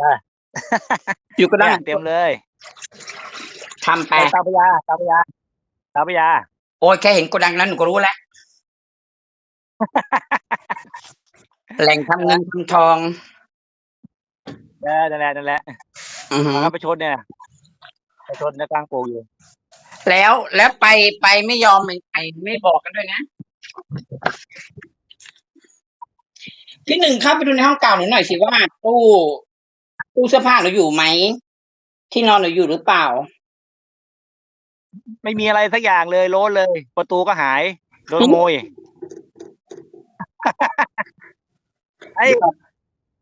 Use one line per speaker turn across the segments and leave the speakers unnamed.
จ้ะ
อยู่ก็ได้
เนี่ยเต็มเลย
ทำไป
ไปตาพระยาตาพระยาตาพระยา
โอ้ยแค่เห็นโกดังนั้นหนูก็รู้แล้วแหล่งทำเงินทำทอง
เออนั่นแหละนั่นแหละ
อือหือ
มาไปชนเนี่ยไปชนในกลางโป่งอยู่
แล้วแล้วไปไปไม่ยอมไม่ไปไม่บอกกันด้วยนะพี่หนึ่งเข้าไปดูในห้องเก่าหนูหน่อยสิว่าตู้ ตู้เสื้อผ้าหนูอยู่ไหม ที่นอนหนูอยู่หรือเปล่า
ไม่มีอะไรสักอย่างเลยโล้นเลย ประตูก็หายโดนขโมยไอ้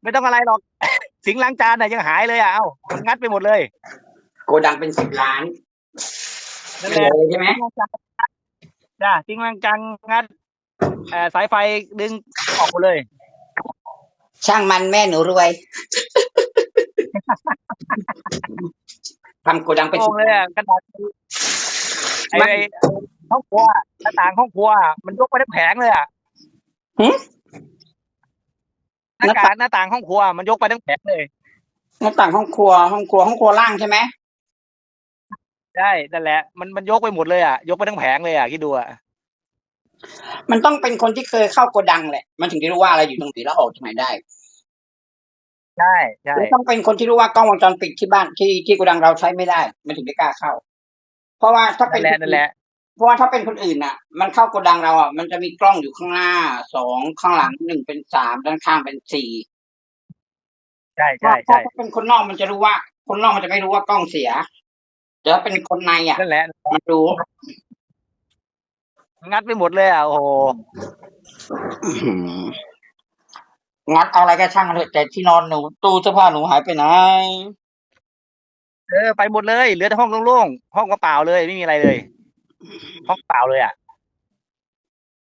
ไม่ต้องอะไรหรอก สิงห์ล้างจานน่ะยังหายเลยอะเอ้ามันงัดไปหมดเลย
โกดังเป็นสิบล้าน
นั่น
เล
แหละ
ยใช่ไหม
จ้าสิงห์ล้างจานงัดเอ่อสายไฟดึงออกหมดเลย
ช่างมันแม่หนูรวย ทำโกดังเป็น
โก
สิ
ง
บ
เลย
ล้าน
อะกระดาษไอ้ไอ้ห้องครัวหน้าต่างห้องครัว มันยกไปทั้งแผงเลยอะ
หึ
หน้าต่างหน้าต่างห้องครัว มันยกไปทั้งแผงเลย
หน้าต่างห้องครัว ห้องครัวห้องครัวล่างใช่ไหม
ใช่นั่นแหละ มันมันยกไปหมดเลยอะ ยกไปทั้งแผงเลยอะคิดดูอะ
มันต้องเป็นคนที่เคยเข้าโกดังแหละ มันถึงจะรู้ว่าอะไรอยู่ตรงไหนแล้วออกตรงไหนได้
ใช่ใช่
แล้วต้องเป็นคนที่รู้ว่ากล้องวงจรปิดที่บ้านที่ที่โกดังเราใช้ไม่ได้มันถึงไม่กล้าเข้า เพราะว่าถ้าเป็
นั่
น
นแหละนั่นแหละ
เพราะว่าถ้าเป็นคนอื่นน่ะ มันเข้าโกดังเราอะมันจะมีกล้องอยู่ข้างหน้าสองข้างหลังหนึ่งเป็นสามด้านข้างเป็นสี่
ใช่ใช่
ถ้า
ใช่
ถ้าเป็นคนนอกมันจะรู้ว่า คนนอกมันจะไม่รู้ว่ากล้องเสียแต่ถ้าเป็นคนในอะ
นั่นแหละ
มันรู้
งัดไปหมดเลยอะโอ้โห
อื้อหือ งัดเอาอะไรก็ช่างมันเถอะแต่ที่นอนหนูตู้เสื้อผ้าหนูหายไปไหน
เออไปหมดเลยเหลือแต่ห้องโล่งๆห้องก็เปล่าเลยไม่มีอะไรเลย ห้องเปล่าเลยอะ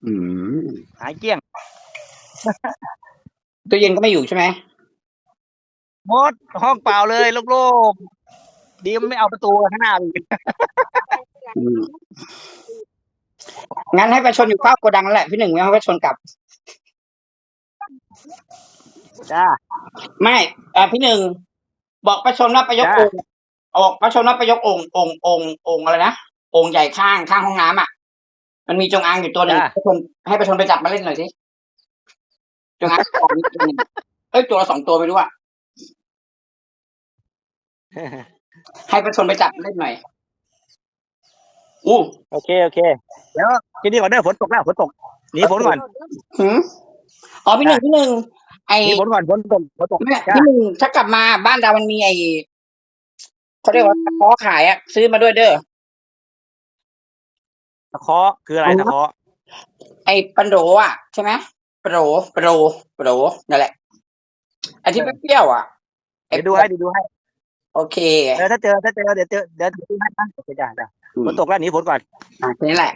อืม
หายเกลี้ยง
ตู้เย็นก็ไม่อยู่ใช่ไหม
หมดห้องเปล่าเลยโล่งๆดีมันไม่เอาประตูข้างหน้าอีก
อืมงั้นให้ประชนอยู่ข้าวโกดังนั่นแหละพี่หนึ่งไม่ให้ประชนกลับ
จ้า
ไม่อ่าพี่หนึ่งบอกประชนว่าไปยก
จ้ะ
องค์ออกประชนว่าไปยกองค์องค์องค์องค์อะไรนะองค์ใหญ่ข้างข้างห้องน้ำอะ มันมีจงอางอยู่ตัวหนึ่งประชนให้ประชนไปจับมาเล่นหน่อยสิจงอางตัวนี้ตัวหนึ่งเอ้ยตัวละสองตัวไม่รู้อะให้ประชนไปจับมาเล่นหน่อยอู้
โอเคโอเคเดี๋ยวทีนี้ก่อนเด้อฝนตกแล้วฝนตกหนีฝนก่อน
หืม อ๋อพี่หนึ่งพี่หนึ่งไอ
หนีฝนก่อนฝนตกฝนตก
แม่
จ้า
พี่หนึ่งถ้ากลับมาบ้านเรามันมีไอเขาเรียกว่าตะขอขายอะ ซื้อมาด้วยเด้อ
ตะเคาะคืออะไรตะเคาะ
ไอปันโดอะใช่ไหมปันโดปันโดปันโดนั่นแหละไอที่เปรี้ยวๆอะไอ
เดี๋ยวดูให้เดี๋ยวดูให้
โอเค
เออถ้าเจอถ้าเจอเดี๋ยวเจอเดี๋ยวดูให้นะโอเคจ้าจ้าฝนตกแล้วหนีฝนก่อน
อะแค่นี้แหละ